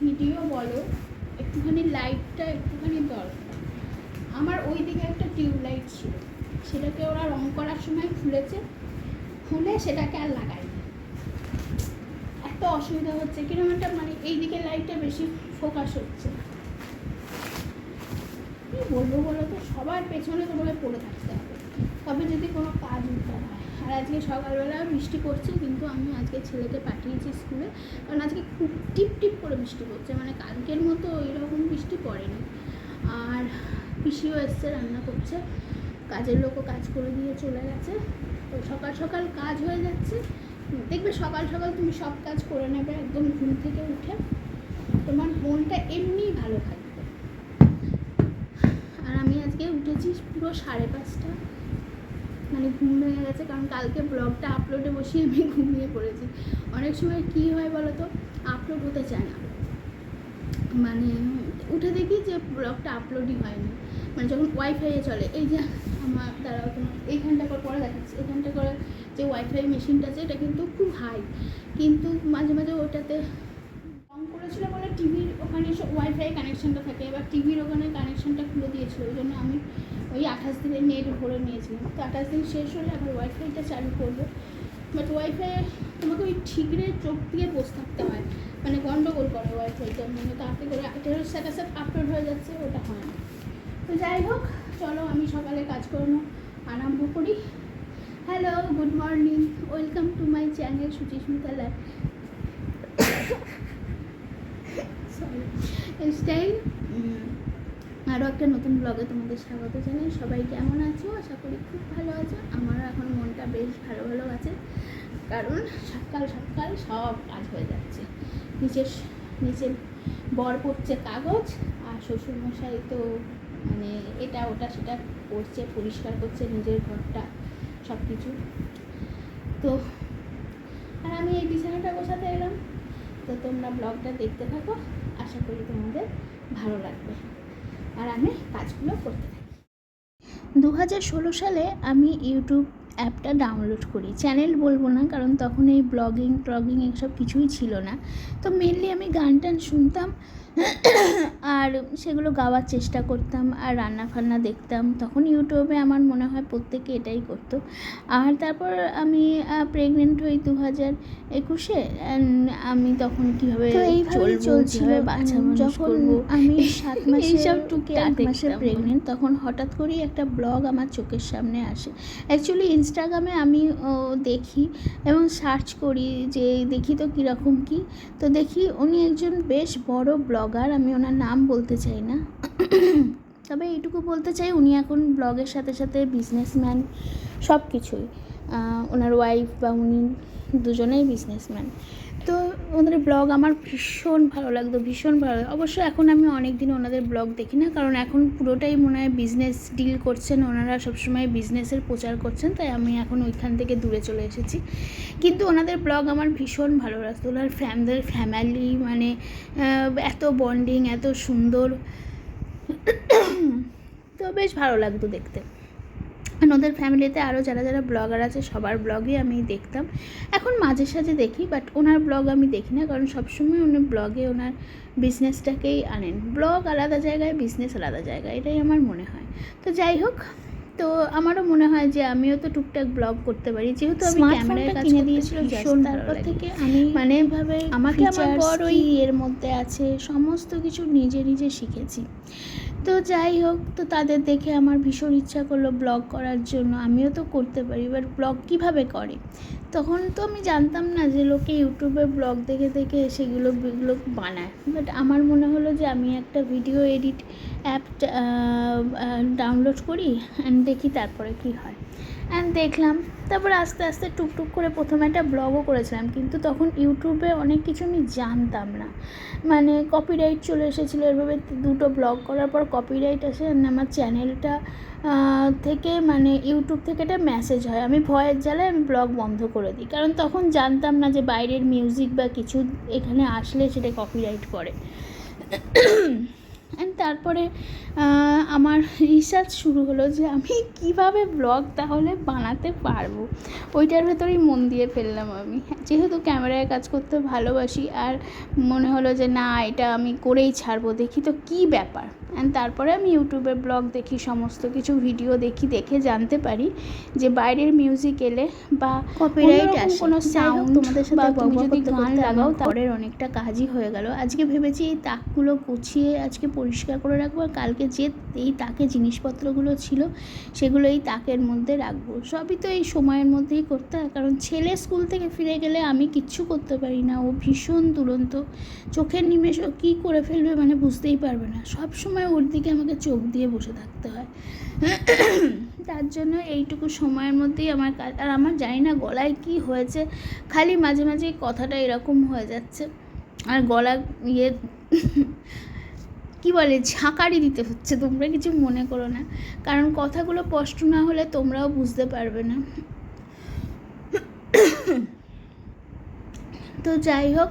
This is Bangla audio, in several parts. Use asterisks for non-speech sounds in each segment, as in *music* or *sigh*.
ভিডিও বলো, একটুখানি লাইটটা একটুখানি দরকার। আমার ওই দিকে একটা টিউবলাইট ছিল, সেটাকে ওরা রং করার সময় খুলেছে, খুলে সেটাকে আর লাগায়নি এত অসুবিধা হচ্ছে কীরকম একটা মানে এই দিকে লাইটটা বেশি ফোকাস হচ্ছে। কি বলব বলো তো? সবার পেছনে তোমাকে পড়ে থাকতে হবে। তবে যদি কোনো কাজ আর আজকে সকালবেলা বৃষ্টি পড়ছে, কিন্তু আমি আজকে ছেলেকে পাঠিয়েছি স্কুলে। কারণ আজকে খুব টিপ টিপ করে বৃষ্টি পড়ছে মানে কালকের মতো এরকম বৃষ্টি পড়েনি। আর পিসিও এসছে, রান্না করছে। কাজের লোকও কাজ করে দিয়ে চলে গেছে। তো সকাল সকাল কাজ হয়ে যাচ্ছে। দেখবে সকাল সকাল তুমি সব কাজ করে নেবে একদম ঘুম থেকে উঠে। তোমার মনটা এমনিই ভালো থাকবে। আর আমি আজকে উঠেছি পুরো সাড়ে পাঁচটা। মানে ঘুম ভেঙে গেছে, কারণ কালকে ব্লগটা আপলোডে বসিয়ে আমি *laughs* ঘুমিয়ে পড়েছি। অনেক সময় কি হয় বলো তো? আপলোড হতে চায় না। মানে উঠে দেখি যে ব্লগটা আপলোডই হয়নি। মানে যখন ওয়াইফাইয়ে চলে, এই যে আমার দ্বারা এইখানটা করে পরে দেখাচ্ছি। এখানটা করে যে ওয়াইফাই মেশিনটা আছে, এটা কিন্তু খুব হাই কিন্তু মাঝে মাঝে ওটাতে করেছিল বলে টিভির ওখানে ওয়াইফাই কানেকশনটা থাকে, এবার টিভির ওখানে কানেকশনটা খুলে দিয়েছিল ওই জন্য আমি ওই আঠাশ দিনের নেট ভরে নিয়েছিলাম। তো আঠাশ দিন শেষ হলে আবার ওয়াইফাইটা চালু করব। বাট ওয়াইফাই তোমাকে ওই ঠিকরে চোখ দিয়ে বসে থাকতে হয় মানে গন্ডগোল করে ওয়াইফাইটা মানে তাতে করে এটার সাথে সাথে আপলোড হয়ে যাচ্ছে, ওটা হয় না। তো যাই হোক, চলো আমি সকালে কাজকর্ম আরম্ভ করি। Hello good morning welcome to my channel Suchismita lifestyle আরও একটা নতুন ব্লগে তোমাদের স্বাগত জানাই। সবাই কেমন আছো? আশা করি খুব ভালো আছো। আমারও এখন মনটা বেশ ভালো ভালো আছে। কারণ সকাল সকাল সব কাজ হয়ে যাচ্ছে। নিচের নিচে বর পড়ছে কাগজ আর শ্বশুরমশাই তো মানে এটা ওটা সেটা করছে পরিষ্কার করছে নিজের ঘরটা সব কিছু তো আর আমি এই বিছানাটা বসাতে এলাম। তো তোমরা ব্লগটা দেখতে থাকো। আশা করি তোমাদের ভালো লাগবে। আর আমি কাজগুলো করতে থাকি। দু হাজার ষোলো সালে আমি ইউটিউব অ্যাপটা ডাউনলোড করি। চ্যানেল বলব না কারণ তখন এই ব্লগিং ট্রগিং এসব কিছুই ছিল না। তো মেনলি আমি গান টান শুনতাম আর সেগুলো গাওয়ার চেষ্টা করতাম আর রান্না ফান্না দেখতাম। তখন ইউটিউবে আমার মনে হয় প্রত্যেকে এটাই করতো। আর তারপর আমি প্রেগনেন্ট হই দু হাজার একুশে আমি তখন কীভাবে চলছিল। বাচ্চা যখন আমি সাত মাসের এইসব কি টুকটাক আট মাসে প্রেগনেন্ট তখন হঠাৎ করেই একটা ব্লগ আমার চোখের সামনে আসে। অ্যাকচুয়ালি ইনস্টাগ্রামে আমি দেখি এবং সার্চ করি যে দেখি তো কীরকম কী। তো দেখি উনি একজন বেশ বড় ব্লগার আমি ওনার নাম বলতে চাই না। তবে এইটুকু বলতে চাই, উনি এখন ব্লগের সাথে সাথে বিজনেসম্যান সব কিছুই ওনার ওয়াইফ বা উনি দুজনেই বিজনেসম্যান তো ওনাদের ব্লগ আমার ভীষণ ভালো লাগতো, ভীষণ ভালো অবশ্য এখন আমি অনেক দিন ওনাদের ব্লগ দেখি না, কারণ এখন পুরোটাই মনে হয় বিজনেস ডিল করছেন, ওনারা সবসময় বিজনেসের প্রচার করছেন, তাই আমি এখন ওইখান থেকে দূরে চলে এসেছি। কিন্তু ওনাদের ব্লগ আমার ভীষণ ভালো লাগতো, ওনার ফ্যামদের ফ্যামিলি মানে এত বন্ডিং এত সুন্দর। তো বেশ ভালো লাগতো দেখতে। আর ওদের ফ্যামিলিতে আরও যারা যারা ব্লগার আছে, সবার ব্লগই আমি দেখতাম। এখন মাঝে সাঝে দেখি বাট ওনার ব্লগ আমি দেখি না, কারণ সবসময় উনি ব্লগে ওনার বিজনেসটাকেই আনেন। ব্লগ আলাদা জায়গায় বিজনেস আলাদা জায়গায়, এটাই আমার মনে হয়। তো যাই হোক তো আমারও মনে হয় যে আমিও তো টুকটাক ব্লগ করতে পারি। যেহেতু আমি ক্যামেরায় কাজ কিনে কিনে দিয়েছিল ভীষণ তারপর থেকে আমি মানে এভাবে আমাকে আমার বর ওই এর মধ্যে আছে সমস্ত কিছু নিজে নিজে শিখেছি। তো যাই হোক তো তাদের দেখে আমার ভীষণ ইচ্ছা করল ব্লগ করার জন্য। আমিও তো করতে পারি এবার ব্লগ কীভাবে করে? তখন তো আমি জানতাম না যে লোকে ইউটিউবে ব্লগ দেখে দেখে সেগুলো এগুলো বানায়। বাট আমার মনে হলো যে আমি একটা ভিডিও এডিট অ্যাপ ডাউনলোড করি অ্যান্ড দেখি তারপরে কী হয়। অ্যান্ড দেখলাম, তারপর আস্তে আস্তে টুকটুক করে প্রথমে একটা ব্লগও করেছিলাম, কিন্তু তখন ইউটিউবে অনেক কিছু আমি জানতাম না। মানে কপিরাইট চলে এসেছিল, এভাবে দুটো ব্লগ করার পর কপিরাইট আসে আমার চ্যানেলটা থেকে মানে ইউটিউব থেকে একটা মেসেজ হয়। আমি ভয়ের জ্বালায় আমি ব্লগ বন্ধ করে দিই, কারণ তখন জানতাম না যে বাইরের মিউজিক বা কিছু এখানে আসলে সেটা কপিরাইট করে। তারপরে আমার রিসার্চ শুরু হলো যে আমি কীভাবে ব্লগ তাহলে বানাতে পারব। ওইটার ভেতরেই মন দিয়ে ফেললাম আমি। যেহেতু ক্যামেরায় কাজ করতে ভালোবাসি আর মনে হলো যে না এটা আমি করেই ছাড়বো দেখি তো কী ব্যাপার। অ্যান্ড তারপরে আমি ইউটিউবে ব্লগ দেখি সমস্ত কিছু ভিডিও দেখি দেখে জানতে পারি যে বাইরের মিউজিক এলে বা আসে। কোনো সাউন্ড তোমাদের সাথে যদি গান লাগাও আমার তারপরের অনেকটা কাজই হয়ে গেল। আজকে ভেবেছি এই তাকগুলো গুছিয়ে আজকে পরিষ্কার করে রাখব আর কালকে যে এই তাকে জিনিসপত্রগুলো ছিল সেগুলো এই তাকের মধ্যে রাখব। সবই তো এই সময়ের মধ্যেই করতে হয়, কারণ ছেলে স্কুল থেকে ফিরে গেলে আমি কিচ্ছু করতে পারি না। ও ভীষণ দুরন্ত, চোখের নিমেষ ও কী করে ফেলবে মানে বুঝতেই পারবে না। সব সময় ওর দিকে আমাকে চোখ দিয়ে বসে থাকতে হয়। তার জন্য এইটুকু সময়ের মধ্যেই আমার কাজ, আর আমার জানি না গলায় কি হয়েছে, খালি মাঝে মাঝে কথাটা এরকম হয়ে যাচ্ছে। আর গলা ইয়ে কি বলে, ঝাঁকারি দিতে হচ্ছে। তোমরা কিছু মনে করো না। কারণ কথাগুলো স্পষ্ট না হলে তোমরাও বুঝতে পারবে না। তো যাই হোক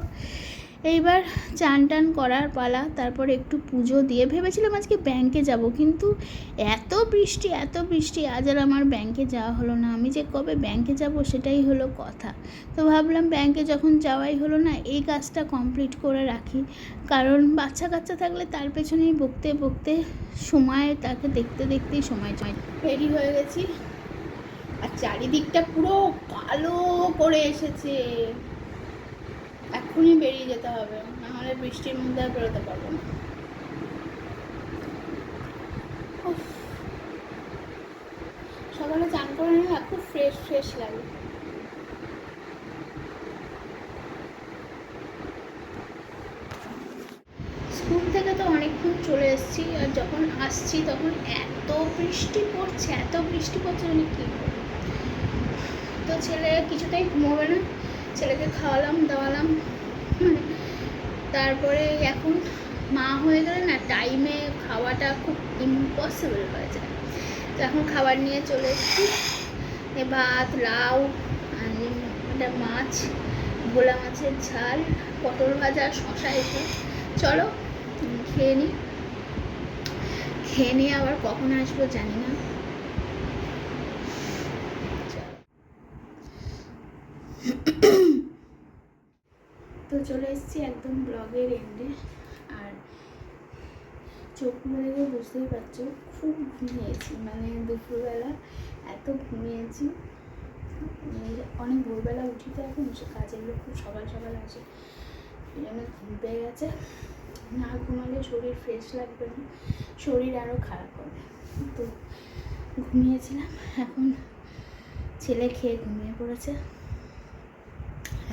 এইবার চান টান করার পালা, তারপর একটু পুজো দিয়ে ভেবেছিলাম আজকে ব্যাংকে যাব, কিন্তু এত বৃষ্টি এত বৃষ্টি, আজ আর আমার ব্যাংকে যাওয়া হলো না। আমি যে কবে ব্যাংকে যাব সেটাই হলো কথা। তো ভাবলাম ব্যাংকে যখন যাওয়াই হলো না, এই কাজটা কমপ্লিট করে রাখি। কারণ বাচ্চা কাচ্চা থাকলে তার পেছনেই বকতে বকতে সময়, তাকে দেখতে, দেখতেই সময় যায়। রেডি হয়ে গেছি। আর চারিদিকটা পুরো কালো করে এসেছে। এক্ষুনি বেরিয়ে যেতে হবে, নাহলে বৃষ্টির মধ্যে আর বেরোতে পারব না। সকালে চান করে নিলে খুব ফ্রেশ ফ্রেশ লাগে। স্কুল থেকে তো অনেকক্ষণ চলে এসেছি, আর যখন আসছি তখন এত বৃষ্টি পড়ছে, এত বৃষ্টি পড়ছে আমি কী তো ছেলে কিছুতেই ঘুমোবে না। ছেলেকে খাওয়ালাম, দাওয়ালাম। মানে তারপরে এখন মা হয়ে গেলে না টাইমে খাওয়াটা খুব ইম্পসিবল হয়ে যায়। তো এখন খাবার নিয়ে চলে এসেছি। ভাত, লাউ একটা মাছ, ভোলা মাছের ঝাল, পটল ভাজা, শশা এসে। চলো খেয়ে নিই খেয়ে নিয়ে আবার কখন আসব জানি না চলো। তো চলে এসেছি একদম ব্লগের এন্ডে। আর চোখ চোখগুলো দেখে বুঝতেই পারছ, খুব ঘুমিয়েছি। মানে দুপুরবেলা এত ঘুমিয়েছি। মানে অনেক ভোরবেলা উঠি তো এখন, সে কাজেগুলো খুব সকাল সকাল আছে এই জন্য ঘুম পেয়ে গেছে। না ঘুমালে শরীর ফ্রেশ লাগবে না, শরীর আরও খারাপ হবে। তো ঘুমিয়েছিলাম। এখন ছেলে খেয়ে ঘুমিয়ে পড়েছে।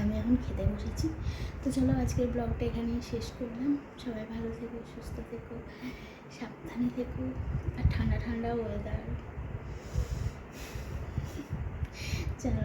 আমি এখন খেতে বসেছি। তো চলো আজকের ব্লগটা এখানেই শেষ করলাম। সবাই ভালো থেকো, সুস্থ থেকো, সাবধানে থেকো আর ঠান্ডা ঠান্ডা ওয়েদার চলো